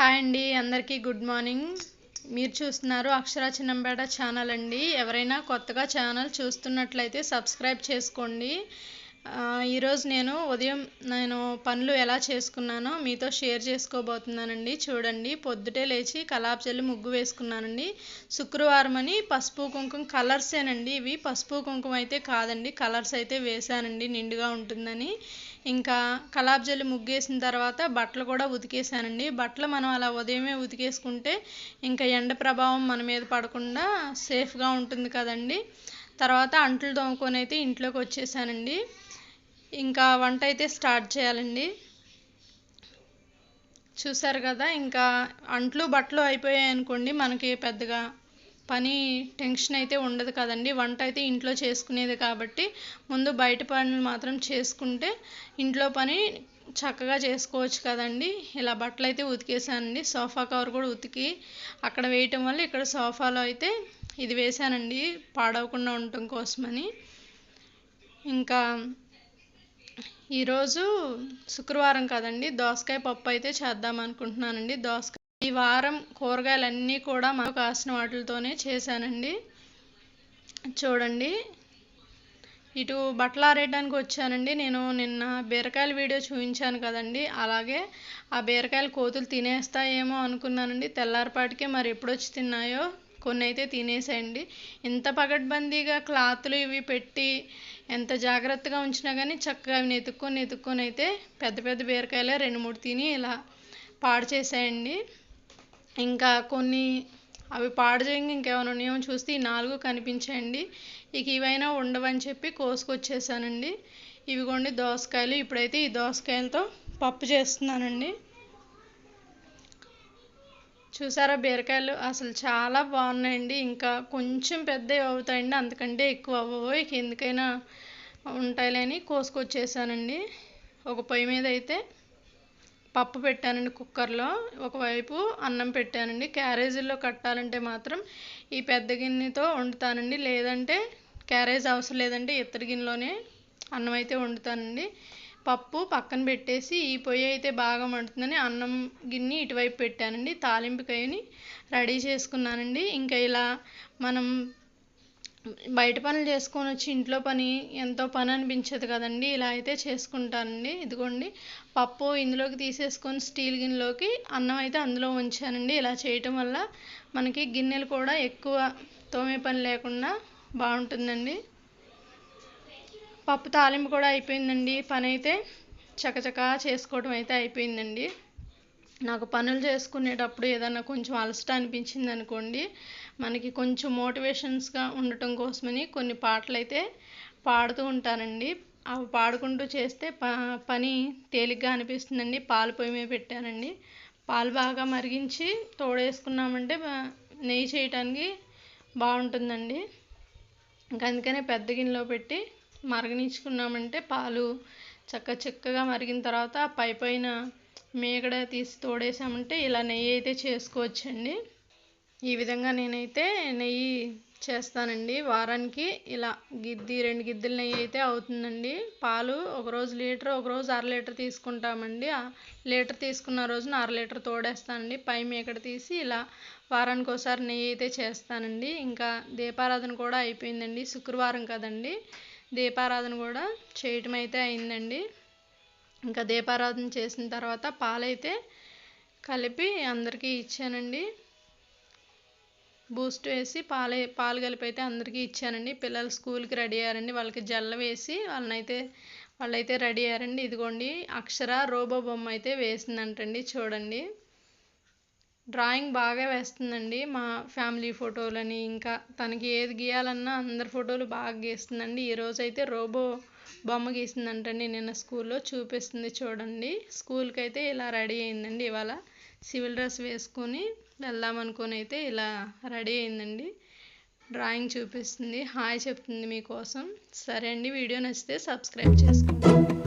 Hi అండి అందరికీ good morning. మీరు చూస్తున్నారు అక్షర చిన్నంబేట ఛానల్ అండి. ఎవరైనా కొత్తగా ఛానల్ చూస్తున్నట్లయితే సబ్స్క్రైబ్ చేసుకోండి. ఈరోజు నేను ఉదయం నేను పనులు ఎలా చేసుకున్నానో మీతో షేర్ చేసుకోబోతున్నానండి. చూడండి పొద్దుటే లేచి కలాప్ చల్లి ముగ్గు వేసుకున్నానండి. శుక్రవారం అని పసుపు కుంకుమ కలర్సేనండి ఇవి. పసుపు కుంకుమ అయితే కాదండి కలర్స్ అయితే వేసానండి నిండుగా ఉంటుందని. ఇంకా కలాప్ జల్లి ముగ్గేసిన తర్వాత బట్టలు కూడా ఉతికేసానండి బట్టలు మనం అలా ఉదయమే ఉతికేసుకుంటే ఇంకా ఎండ ప్రభావం మన మీద పడకుండా సేఫ్గా ఉంటుంది కదండి. తర్వాత అంట్లు తోముకొని అయితే ఇంట్లోకి వచ్చేసానండి. ఇంకా వంట అయితే స్టార్ట్ చేయాలండి. చూసారు కదా ఇంకా అంట్లు బట్టలు అయిపోయాయి అనుకోండి మనకి పెద్దగా పని టెన్షన్ అయితే ఉండదు కదండి. వంట అయితే ఇంట్లో చేసుకునేది కాబట్టి ముందు బయట పనులు మాత్రం చేసుకుంటే ఇంట్లో పని చక్కగా చేసుకోవచ్చు కదండి. ఇలా బట్టలు అయితే ఉతికేసానండి. సోఫా కవర్ కూడా ఉతికి అక్కడ వేయటం వల్ల ఇక్కడ సోఫాలో అయితే ఇది వేసానండి పాడవకుండా ఉండటం కోసమని. ఇంకా ఈరోజు శుక్రవారం కదండి. దోసకాయ పప్పు అయితే చేద్దాం అనుకుంటున్నానండి. దోసకాయ ఈ వారం కూరగాయలన్నీ కూడా మనం కాసిన వాటితోనే చేశానండి. చూడండి. ఇటు బట్టలు ఆరేయడానికి వచ్చానండి. నేను నిన్న బీరకాయల వీడియో చూపించాను కదండి. అలాగే ఆ బీరకాయలు కోతులు తినేస్తాయేమో అనుకున్నానండి. తెల్లారిపాటికే మరి ఎప్పుడొచ్చి తిన్నాయో కొన్ని అయితే తినేసాయండి. ఇంత పగడ్బందీగా క్లాత్లు ఇవి పెట్టి ఎంత జాగ్రత్తగా ఉంచినా కానీ చక్కగా అవి నెతుక్కొని నెతుక్కొని అయితే పెద్ద పెద్ద బీరకాయలే రెండు మూడు తిని ఇలా పాడు చేసేయండి. ఇంకా కొన్ని అవి పాడు చేయంగా ఇంకేమైనా ఉన్నాయో చూస్తే ఈ నాలుగు కనిపించాయండి. ఇక ఇవైనా ఉండవని చెప్పి కోసుకొచ్చేసానండి. ఇవిగోండి దోసకాయలు. ఇప్పుడైతే ఈ దోసకాయలతో పప్పు చేస్తున్నానండి. చూసారా? బీరకాయలు అసలు చాలా బాగున్నాయండి. ఇంకా కొంచెం పెద్దవి అవుతాయండి. అందుకంటే ఎక్కువ అవ్వవు. ఇక ఎందుకైనా ఉంటాయిలేని కోసుకొచ్చేసానండి. ఒక పొయ్యి మీద అయితే పప్పు పెట్టానండి కుక్కర్లో. ఒకవైపు అన్నం పెట్టానండి. క్యారేజీల్లో కట్టాలంటే మాత్రం ఈ పెద్ద గిన్నెతో వండుతానండి. లేదంటే క్యారేజ్ అవసరం లేదంటే ఇత్తడి గిన్నెలోనే అన్నం అయితే వండుతానండి. పప్పు పక్కన పెట్టేసి ఈ పొయ్యి అయితే బాగా మండుతుందని అన్నం గిన్నె ఇటువైపు పెట్టానండి. తాలింపుకాయని రెడీ చేసుకున్నానండి. ఇంకా ఇలా మనం బయట పనులు చేసుకొని వచ్చి ఇంట్లో పని ఎంతో పని అనిపించదు కదండి. ఇలా అయితే చేసుకుంటానండి. ఇదిగోండి పప్పు ఇందులోకి తీసేసుకొని స్టీల్ గిన్నెలోకి అన్నం అయితే అందులో ఉంచానండి. ఇలా చేయటం వల్ల మనకి గిన్నెలు కూడా ఎక్కువ తోమే పని లేకుండా బాగుంటుందండి. పప్పు తాలింపు కూడా అయిపోయిందండి. పని అయితే చకచకా చేసుకోవడం అయితే అయిపోయిందండి. నాకు పనులు చేసుకునేటప్పుడు ఏదైనా కొంచెం అలసట అనిపించింది అనుకోండి మనకి కొంచెం మోటివేషన్స్గా ఉండటం కోసమని కొన్ని పాటలు అయితే పాడుతూ ఉంటానండి. అవి పాడుకుంటూ చేస్తే ప పని తేలిగ్గా అనిపిస్తుందండి. పాలు పొయ్యి మీద పెట్టానండి. పాలు బాగా మరిగించి తోడేసుకున్నామంటే నెయ్యి చేయటానికి బాగుంటుందండి. ఇంకా అందుకనే పెద్ద గిన్నెలో పెట్టి మరగనించుకున్నామంటే పాలు చక్క చక్కగా మరిగిన తర్వాత ఆ పై పైన మేగడ తీసి తోడేసామంటే ఇలా నెయ్యి అయితే చేసుకోవచ్చండి. ఈ విధంగా నేనైతే నెయ్యి చేస్తానండి. వారానికి ఇలా గిద్ది రెండు గిద్దెల నెయ్యి అయితే అవుతుందండి. పాలు ఒకరోజు లీటర్ ఒకరోజు అర లీటర్ తీసుకుంటామండి. ఆ లీటర్ తీసుకున్న రోజున అర లీటర్ తోడేస్తానండి. పై మేకడ తీసి ఇలా వారానికి ఒకసారి నెయ్యి అయితే చేస్తానండి. ఇంకా దీపారాధన కూడా అయిపోయిందండి. శుక్రవారం కదండి. దీపారాధన కూడా చేయటం అయితే అయిందండి. ఇంకా దీపారాధన చేసిన తర్వాత పాలైతే కలిపి అందరికీ ఇచ్చానండి. బూస్ట్ వేసి పాలే పాలు కలిపి అయితే అందరికీ ఇచ్చానండి. పిల్లలు స్కూల్కి రెడీ అయ్యారండి. వాళ్ళకి జల్ల వేసి వాళ్ళనైతే వాళ్ళైతే రెడీ అయ్యారండి. ఇదిగోండి అక్షర రోబో బొమ్మ అయితే వేసిందంటండి చూడండి. డ్రాయింగ్ బాగా వేస్తుందండి. మా ఫ్యామిలీ ఫోటోలని ఇంకా తనకి ఏది గీయాలన్నా అందరి ఫోటోలు బాగా గీస్తుందండి. ఈరోజు అయితే రోబో బొమ్మ గీసిందంటండి. నిన్న స్కూల్లో చూపిస్తుంది చూడండి. స్కూల్కి అయితే ఇలా రెడీ అయిందండి. ఇవాళ సివిల్ డ్రెస్ వేసుకొని వెళ్దామనుకొని అయితే ఇలా రెడీ అయిందండి. డ్రాయింగ్ చూపిస్తుంది. హాయ్ చెప్తుంది మీకోసం. సరే అండి వీడియో నచ్చితే సబ్స్క్రైబ్ చేసుకోండి.